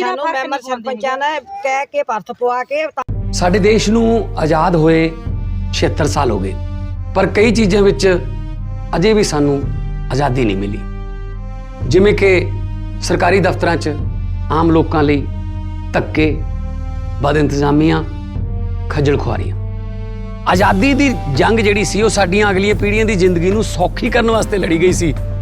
ਸਾਨੂੰ ਮੈਂਬਰ ਸਰਪੰਚਾਂ ਨੇ ਕਹਿ ਕੇ ਪਰਥ ਪਵਾ ਕੇ ਸਾਡੇ ਦੇਸ਼ ਨੂੰ ਆਜ਼ਾਦ ਹੋਏ 76 ਸਾਲ ਹੋ ਗਏ। ਪਰ ਕਈ ਚੀਜ਼ਾਂ ਵਿੱਚ ਅਜੇ ਵੀ ਸਾਨੂੰ ਆਜ਼ਾਦੀ ਨਹੀਂ ਮਿਲੀ। ਜਿਵੇਂ ਕਿ ਸਰਕਾਰੀ ਦਫ਼ਤਰਾਂ 'ਚ ਆਮ ਲੋਕਾਂ ਲਈ ਧੱਕੇ ਬਦ ਇੰਤਜ਼ਾਮੀਆਂ ਖੱਜਲ ਖੁਆਰੀਆਂ। ਆਜ਼ਾਦੀ ਦੀ ਜੰਗ ਜਿਹੜੀ ਸੀ ਉਹ ਸਾਡੀਆਂ ਅਗਲੀਆਂ ਪੀੜ੍ਹੀਆਂ ਦੀ ਜ਼ਿੰਦਗੀ ਨੂੰ ਸੌਖੀ ਕਰਨ ਵਾਸਤੇ ਲੜੀ ਗਈ ਸੀ।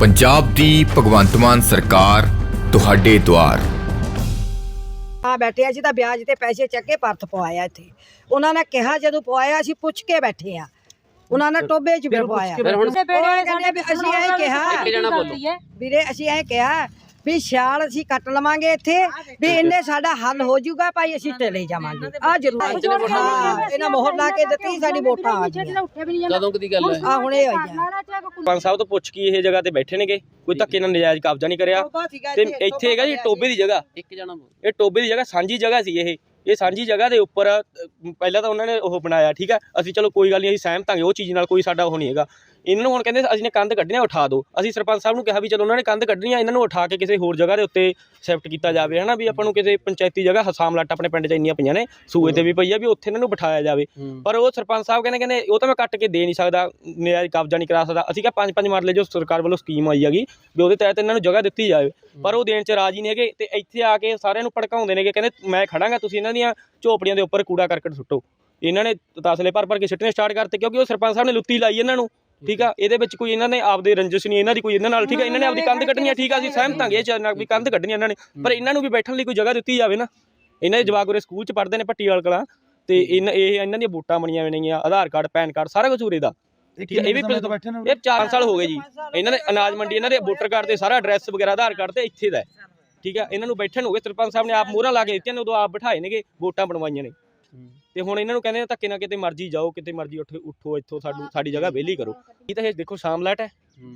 ਪੰਜਾਬ ਦੀ ਭਗਵੰਤ ਮਾਨ ਸਰਕਾਰ ਤੁਹਾਡੇ ਦੁਆਰ। ਆ ਬੈਠੇ ਆ ਅਸੀਂ ਤਾਂ ਵਿਆਜ ਤੇ ਪੈਸੇ ਚੱਕ ਕੇ ਪਰਥ ਪਵਾਇਆ ਇੱਥੇ। ਉਹਨਾਂ ਨੇ ਕਿਹਾ ਜਦੋਂ ਪਵਾਇਆ ਅਸੀਂ ਪੁੱਛ ਕੇ ਬੈਠੇ ਆ। ਉਹਨਾਂ ਨੇ ਟੋਬੇ 'ਚ ਵੀ ਪਵਾਇਆ। ਫਿਰ ਹੁਣ ਉਹ ਕਹਿੰਦੇ ਵੀ ਅਸੀਂ ਇਹ ਕਿਹਾ। ਵੀਰੇ ਅਸੀਂ ਇਹ ਕਿਹਾ ਵੀ ਛਾਲ ਅਸੀਂ ਕੱਟ ਲਵਾਂਗੇ ਇੱਥੇ ਵੀ ਇੰਨੇ ਸਾਡਾ ਹੱਲ ਹੋ ਜਾਊਗਾ ਭਾਈ ਅਸੀਂ ਚਲੇ ਜਾਵਾਂਗੇ। ਆ ਜ਼ਰੂਰ। ਹਾਂ ਇਹਨਾਂ ਮੋਹਰ ਲਾ ਕੇ ਦਿੱਤੀ ਸਾਡੀ ਵੋਟਾਂ ਆ ਗਈਆਂ। ਕਦੋਂ ਕਦੀ ਗੱਲ ਹੈ? ਆ ਹੁਣੇ ਹੋਈ ਆ। ਪੰਜ ਸਾਹਿਬ ਤੋਂ ਪੁੱਛ ਕੇ ਇਹ ਜਗ੍ਹਾ ਤੇ ਬੈਠੇ ਨੇਗੇ। ਕੋਈ ਧੱਕੇ ਨਾਲ ਨਜਾਇਜ਼ ਕਬਜ਼ਾ ਨਹੀਂ ਕਰਿਆ। ਤੇ ਇੱਥੇ ਹੈਗਾ ਜੀ ਟੋਬੇ ਦੀ ਜਗ੍ਹਾ। ਇੱਕ ਜਣਾ ਇਹ ਟੋਬੇ ਦੀ ਜਗ੍ਹਾ ਸਾਂਝੀ ਜਗ੍ਹਾ ਸੀ ਇਹ। ਇਹ ਸਾਂਝੀ ਜਗ੍ਹਾ ਦੇ ਉੱਪਰ ਪਹਿਲਾਂ ਤਾਂ ਉਹਨਾਂ ਨੇ ਉਹ ਬਣਾਇਆ ਠੀਕ ਹੈ? ਅਸੀਂ ਚਲੋ ਕੋਈ ਗੱਲ ਨਹੀਂ ਅਸੀਂ ਸਹਿਮਤ ਹਾਂਗੇ ਉਹ ਚੀਜ਼ ਨਾਲ ਕੋਈ ਸਾਡਾ ਉਹ ਨਹੀਂ ਹੈਗਾ। ਇਹਨਾਂ ਨੂੰ ਹੁਣ ਕਹਿੰਦੇ ਅਸੀਂ ਨੇ ਕੰਧ ਕੱਢਣੀ ਉਠਾ ਦਿਓ ਅਸੀਂ ਸਰਪੰਚ ਸਾਹਿਬ ਨੂੰ ਕਿਹਾ ਵੀ ਚਲੋ ਉਹਨਾਂ ਨੇ ਕੰਧ ਕੱਢਣੀ ਆ ਇਹਨਾਂ ਨੂੰ ਉਠਾ ਕੇ ਕਿਸੇ ਹੋਰ ਜਗ੍ਹਾ ਦੇ ਉੱਤੇ ਸ਼ਿਫਟ ਕੀਤਾ ਜਾਵੇ ਹਨਾ ਵੀ ਆਪਾਂ ਨੂੰ ਕਿਸੇ ਪੰਚਾਇਤੀ ਜਗ੍ਹਾ ਹਸਾਮ ਲੱਟ ਆਪਣੇ ਪਿੰਡ 'ਚ ਇੰਨੀਆਂ ਪਈਆਂ ਨੇ ਸੂਏ ਤੇ ਵੀ ਪਈ ਆ ਵੀ ਉੱਥੇ ਇਹਨਾਂ ਨੂੰ ਬਿਠਾਇਆ ਜਾਵੇ। ਪਰ ਉਹ ਸਰਪੰਚ ਸਾਹਿਬ ਕਹਿੰਦੇ ਕਹਿੰਦੇ ਉਹ ਤਾਂ ਮੈਂ ਕੱਟ ਕੇ ਦੇ ਨਹੀਂ ਸਕਦਾ ਨਜਾਇਜ਼ ਕਬਜ਼ਾ ਨਹੀਂ ਕਰਾ ਸਕਦਾ। ਅਸੀਂ ਕਿਹਾ ਪੰਜ ਪੰਜ ਮਰਲੇ ਜੋ ਸਰਕਾਰ ਵੱਲੋਂ ਸਕੀਮ ਆਈ ਹੈਗੀ ਵੀ ਉਹਦੇ ਤਹਿਤ ਇਹਨਾਂ ਨੂੰ ਜਗ੍ਹਾ ਦਿੱਤੀ ਜਾਵੇ। ਪਰ ਉਹ ਦੇਣ 'ਚ ਰਾਜੀ ਨਹੀਂ ਹੈਗੇ ਤੇ ਇੱਥੇ ਆ ਕੇ ਸਾਰਿਆਂ ਨੂੰ ਭੜਕਾਉਂਦੇ ਨੇਗੇ ਕਹਿੰਦੇ ਮੈਂ ਖੜਾਂਗਾ ਤੁਸੀਂ ਇਹਨਾਂ ਦੀਆਂ ਝੋਪੜੀਆਂ ਦੇ ਉੱਪਰ ਕੂੜਾ ਕਰਕਟ ਸੁੱਟੋ। ਇਹਨਾਂ ਨੇ ਤਸਲੇ ਭਰ ਭਰ ਕੇ ਸਿੱਟਣੇ ਸਟਾਰਟ ਕਰਤੇ ਕਿਉਂਕਿ ਉਹ ਸਰਪੰਚ ਸਾਹਿਬ ਨੇ ਲੁੱਤੀ ਲਾਈ ਇਹਨਾਂ ਨੂੰ। ਠੀਕ ਆ? ਇਹਦੇ ਵਿੱਚ ਕੋਈ ਇਹਨਾਂ ਨੇ ਆਪਦੇ ਰੰਜਿਸ਼ ਨਹੀਂ ਇਹਨਾਂ ਦੀ ਕੋਈ ਇਹਨਾਂ ਨਾਲ ਠੀਕ ਆ? ਇਹਨਾਂ ਨੇ ਆਪਦੀ ਕੰਧ ਕੱਢਣੀ ਆ ਠੀਕ ਆ? ਅਸੀਂ ਸਹਿਮਤ ਹਾਂਗੇ ਇਹ ਨਾਲ ਵੀ ਕੰਧ ਕੱਢਣੀ ਆ ਇਹਨਾਂ ਨੇ ਪਰ ਇਹਨਾਂ ਨੂੰ ਵੀ ਬੈਠਣ ਲਈ ਕੋਈ ਜਗ੍ਹਾ ਦਿੱਤੀ ਜਾਵੇ ਨਾ। ਇਹਨਾਂ ਦੇ ਜਵਾਕ ਉਰੇ ਸਕੂਲ 'ਚ ਪੜ੍ਹਦੇ ਨੇ ਪੱਟੀ ਵਾਲ ਕਲਾਂ ਤੇ ਇਹਨਾਂ ਇਹ ਇਹਨਾਂ ਦੀਆਂ ਵੋਟਾਂ ਬਣੀਆਂ ਹੋਈਆਂ ਨੇਗੀਆਂ ਆਧਾਰ ਕਾਰਡ ਪੈਨ ਕਾਰਡ ਸਾਰਾ ਕੁਝ ਉਰੇ ਦਾ। ਇਹ ਵੀ ਬੈਠੇ ਨੇ ਇਹ 4 ਸਾਲ ਹੋ ਗਏ ਜੀ। ਇਹਨਾਂ ਦੇ ਅਨਾਜ ਮੰਡੀ ਇਹਨਾਂ ਦੇ ਵੋਟਰ ਕਾਰਡ ਤੇ ਸਾਰਾ ਐਡਰੈਸ ਵਗੈਰਾ ਆਧਾਰ ਕਾਰਡ ਤੇ ਇੱਥੇ ਦਾ। ਠੀਕ ਹੈ ਇਹਨਾਂ ਨੂੰ ਬੈਠਣ ਹੋ ਗਏ। ਸਰਪੰਚ ਸਾਹਿਬ ਨੇ ਆਪ ਮੋਹਰਾਂ ਲਾ ਕੇ ਦਿੱਤੀਆਂ ਨੇ ਉਦੋਂ ਆਪ ਬਿਠਾਏ ਨੇਗੇ ਵੋਟਾਂ ਬਣਵਾਈਆਂ ਨੇ। ਤੇ ਹੁਣ ਇਹਨਾਂ ਨੂੰ ਕਹਿੰਦੇ ਨੇ ਧੱਕੇ ਨਾਲ ਕਿਤੇ ਮਰਜ਼ੀ ਜਾਓ ਕਿਤੇ ਮਰਜ਼ੀ ਉੱਠ ਉੱਠੋ ਇੱਥੋਂ ਸਾਡੂ ਸਾਡੀ ਜਗ੍ਹਾ ਵਿਹਲੀ ਕਰੋ। ਇਹ ਤਾਂ ਇਹ ਦੇਖੋ ਸ਼ਾਮਲਾਟ ਹੈ।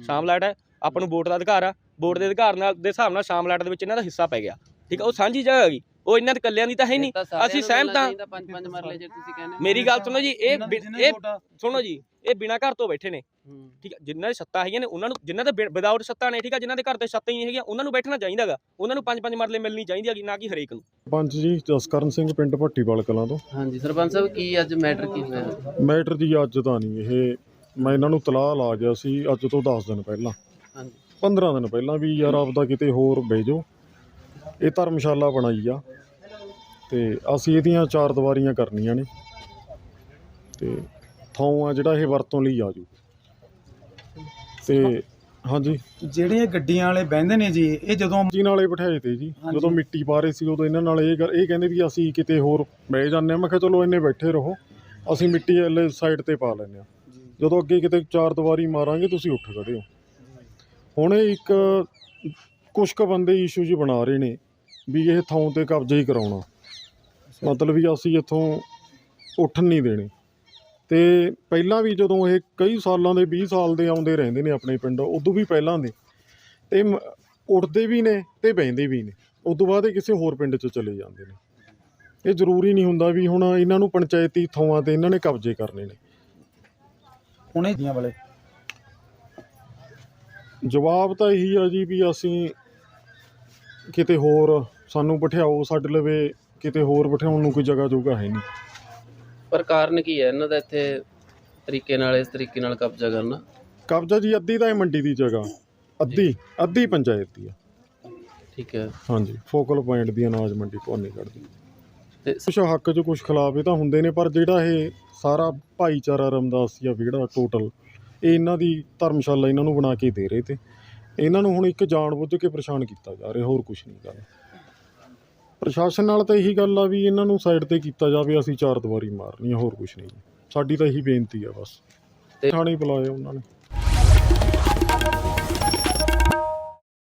ਸ਼ਾਮਲਾਟ ਹੈ। ਆਪਾਂ ਨੂੰ ਵੋਟ ਦਾ ਅਧਿਕਾਰ ਆ। ਵੋਟ ਦੇ ਅਧਿਕਾਰ ਨਾਲ ਦੇ ਹਿਸਾਬ ਨਾਲ ਸ਼ਾਮਲਾਟ ਦੇ ਵਿੱਚ ਇਹਨਾਂ ਦਾ ਹਿੱਸਾ ਪੈ ਗਿਆ। ਠੀਕ ਹੈ ਉਹ ਸਾਂਝੀ ਜਗ੍ਹਾ ਹੈਗੀ। ਉਹ ਇਹਨਾਂ ਦੇ ਇਕੱਲਿਆਂ ਦੀ ਤਾਂ ਹੈ ਨਹੀਂ। ਅਸੀਂ ਸਹਿਮਤ ਹਾਂ ਪੰਜ ਪੰਜ ਮਰਲੇ ਜੇ ਤੁਸੀਂ ਕਹਿੰਦੇ ਮੇਰੀ ਗੱਲ ਸੁਣੋ ਜੀ ਇਹ ਇਹ ਸੁਣੋ ਜੀ ਇਹ ਬਿਨਾਂ ਘਰ ਤੋਂ ਬੈਠੇ ਨੇ। ਠੀਕ ਹੈ ਜਿਨ੍ਹਾਂ ਦੇ ਸੱਤਾ ਹੈਗੀਆਂ ਨੇ ਉਹਨਾਂ ਨੂੰ ਜਿਨ੍ਹਾਂ ਦੇ ਵਿਦਆਊਟ ਸੱਤਾ ਨੇ ਠੀਕ ਹੈ ਜਿਨ੍ਹਾਂ ਦੇ ਘਰ ਤੇ ਸੱਤਾ ਹੀ ਨਹੀਂ ਹੈਗੀਆਂ ਉਹਨਾਂ ਨੂੰ ਬੈਠਣਾ ਚਾਹੀਦਾਗਾ ਉਹਨਾਂ ਨੂੰ ਪੰਜ ਪੰਜ ਮਰਲੇ ਮਿਲਣੀ ਚਾਹੀਦੀ ਹੈਗੀ ਨਾ ਕਿ ਹਰੇਕ ਨੂੰ। ਪੰਜ ਜੀ ਜਸਕਰਨ ਸਿੰਘ ਪਿੰਡ ਭੱਟੀਵਾਲ ਕਲਾਂ ਤੋਂ। ਹਾਂਜੀ ਸਰਪੰਚ ਸਾਹਿਬ ਕੀ ਅੱਜ ਮੈਟਰ ਕੀ ਹੋਇਆ? ਮੈਟਰ ਜੀ ਅੱਜ ਤਾਂ ਨਹੀਂ। ਇਹ ਮੈਂ ਇਹਨਾਂ ਨੂੰ ਤਲਾਹ ਲਾ ਗਿਆ ਸੀ ਅੱਜ ਤੋਂ 10 ਦਿਨ ਪਹਿਲਾਂ। ਹਾਂਜੀ। 15 ਦਿਨ ਪਹਿਲਾਂ ਵੀ ਯਾਰ ਆਪਦਾ ਕਿਤੇ ਹੋਰ ਭੇਜੋ। ਇਹ ਧਰਮਸ਼ਾਲਾ ਬਣਾਈ ਆ। ਤੇ ਅਸੀਂ ਇਹਦੀਆਂ ਚਾਰ ਦੀਵਾਰੀਆਂ ਕਰਨੀਆਂ ਨੇ। ਤੇ ਥਾਂ ਆ ਜਿਹੜਾ ਇਹ ਵਰਤੋਂ ਲਈ ਆ ਜੂ। ਤੇ ਹਾਂਜੀ। ਜਿਹੜੇ ਇਹ ਗੱਡੀਆਂ ਵਾਲੇ ਬਹਿੰਦੇ ਨੇ ਜੀ ਇਹ ਜਦੋਂ ਜੀ ਨਾਲੇ ਬਿਠਾਏ ਤੇ ਜੀ। ਹਾਂਜੀ। ਜਦੋਂ ਮਿੱਟੀ ਪਾ ਰਹੇ ਸੀ ਉਦੋਂ ਇਹਨਾਂ ਨਾਲ ਇਹ ਗੱਲ- ਇਹ ਕਹਿੰਦੇ ਵੀ ਅਸੀਂ ਕਿਤੇ ਹੋਰ ਬਹਿ ਜਾਂਦੇ ਆ। ਮੈਂ ਕਿਹਾ ਚਲੋ ਇੰਨੇ ਬੈਠੇ ਰਹੋ। ਅਸੀਂ ਮਿੱਟੀ ਵਾਲੇ ਸਾਈਡ ਤੇ ਪਾ ਲੈਂਦੇ ਆ। ਜਦੋਂ ਅੱਗੇ ਕਿਤੇ ਚਾਰ ਦੀਵਾਰੀ ਮਾਰਾਂਗੇ ਤੁਸੀਂ ਉੱਠ ਖੜੇ ਹੋ। ਹੁਣ ਇਹ ਇੱਕ ਕੁਛ ਕੁ ਬੰਦੇ ਇਸ਼ੂ ਜੀ ਬਣਾ ਰਹੇ ਨੇ ਵੀ ਇਹ ਥਾਂ ਤੇ ਕਬਜ਼ਾ ਹੀ ਕਰਾਉਣਾ। ਮਤਲਬ ਵੀ ਅਸੀਂ ਇੱਥੋਂ ਉੱਠਣ ਨਹੀਂ ਦੇਣੇ। ਤੇ ਪਹਿਲਾਂ ਵੀ ਜਦੋਂ ਇਹ ਕਈ ਸਾਲਾਂ ਦੇ 20 ਸਾਲ ਦੇ ਆਉਂਦੇ ਰਹਿੰਦੇ ਨੇ ਆਪਣੇ ਪਿੰਡ ਉਦੋਂ ਵੀ ਪਹਿਲਾਂ ਦੇ। ਤੇ ਉੱਠਦੇ ਵੀ ਨੇ ਤੇ ਬਹਿੰਦੇ ਵੀ ਨੇ। ਉਸ ਤੋਂ ਬਾਅਦ ਇਹ ਕਿਸੇ ਹੋਰ ਪਿੰਡ 'ਚ ਚਲੇ ਜਾਂਦੇ ਨੇ। ਇਹ ਜ਼ਰੂਰੀ ਨਹੀਂ ਹੁੰਦਾ ਵੀ ਹੁਣ ਇਹਨਾਂ ਨੂੰ ਪੰਚਾਇਤੀ ਥਾਵਾਂ ਤੇ ਇਹਨਾਂ ਨੇ ਕਬਜ਼ੇ ਕਰਨੇ ਨੇ। ਹੁਣੇ ਦੀਆਂ ਵਾਲੇ। ਜਵਾਬ ਤਾਂ ਇਹੀ ਆ ਜੀ ਵੀ ਅਸੀਂ ਕਿਤੇ ਹੋਰ ਸਾਨੂੰ ਬਿਠਾਓ ਸਾਡੇ ਲਵੇ ਕਿਤੇ ਹੋਰ ਬਿਠਾਉਣ ਨੂੰ ਕੋਈ ਜਗ੍ਹਾ ਜੋਗਾ ਹੈ ਨਹੀਂ। ਪਰ ਕਾਰਨ ਕੀ ਹੈ? ਇਹਨਾਂ ਦਾ ਇੱਥੇ ਤਰੀਕੇ ਨਾਲ ਇਸ ਤਰੀਕੇ ਨਾਲ ਕਬਜ਼ਾ ਕਰਨਾ। ਕਬਜ਼ਾ ਜੀ ਅੱਧੀ ਤਾਂ ਇਹ ਮੰਡੀ ਦੀ ਜਗ੍ਹਾ। ਅੱਧੀ ਅੱਧੀ ਪੰਚਾਇਤ ਦੀ ਆ ਠੀਕ ਹੈ। ਹਾਂਜੀ ਫੋਕਲ ਪੁਆਇੰਟ ਦੀ ਅਨਾਜ ਮੰਡੀ ਭਵਾਨੀਗੜ੍ਹ ਦੀ। ਤੇ ਕੁਛ ਹੱਕ 'ਚ ਕੁਛ ਖਿਲਾਫ ਇਹ ਤਾਂ ਹੁੰਦੇ ਨੇ ਪਰ ਜਿਹੜਾ ਇਹ ਸਾਰਾ ਭਾਈਚਾਰਾ ਰਮਦਾਸੀਆ ਵਿਗੜਾ ਟੋਟਲ ਇਹ ਇਹਨਾਂ ਦੀ ਧਰਮਸ਼ਾਲਾ ਇਹਨਾਂ ਨੂੰ ਬਣਾ ਕੇ ਦੇ ਰਹੇ ਤੇ। ਇਹਨਾਂ ਨੂੰ ਹੁਣ ਇੱਕ ਜਾਣ ਬੁੱਝ ਕੇ ਪਰੇਸ਼ਾਨ ਕੀਤਾ ਜਾ ਰਿਹਾ ਹੋਰ ਕੁਛ ਨਹੀਂ ਗੱਲ ਪ੍ਰਸ਼ਾਸਨ ਨਾਲ ਤਾਂ ਇਹੀ ਗੱਲ ਆ ਵੀ ਇਹਨਾਂ ਨੂੰ ਸਾਈਡ ਤੇ ਕੀਤਾ ਜਾਵੇ ਅਸੀਂ ਚਾਰ ਦੀਵਾਰੀ ਮਾਰਨੀ ਆ ਹੋਰ ਕੁਛ ਨਹੀਂ। ਸਾਡੀ ਤਾਂ ਇਹੀ ਬੇਨਤੀ ਆ ਬਸ। ਥਾਣੇ ਬੁਲਾਏ ਉਹਨਾਂ ਨੇ।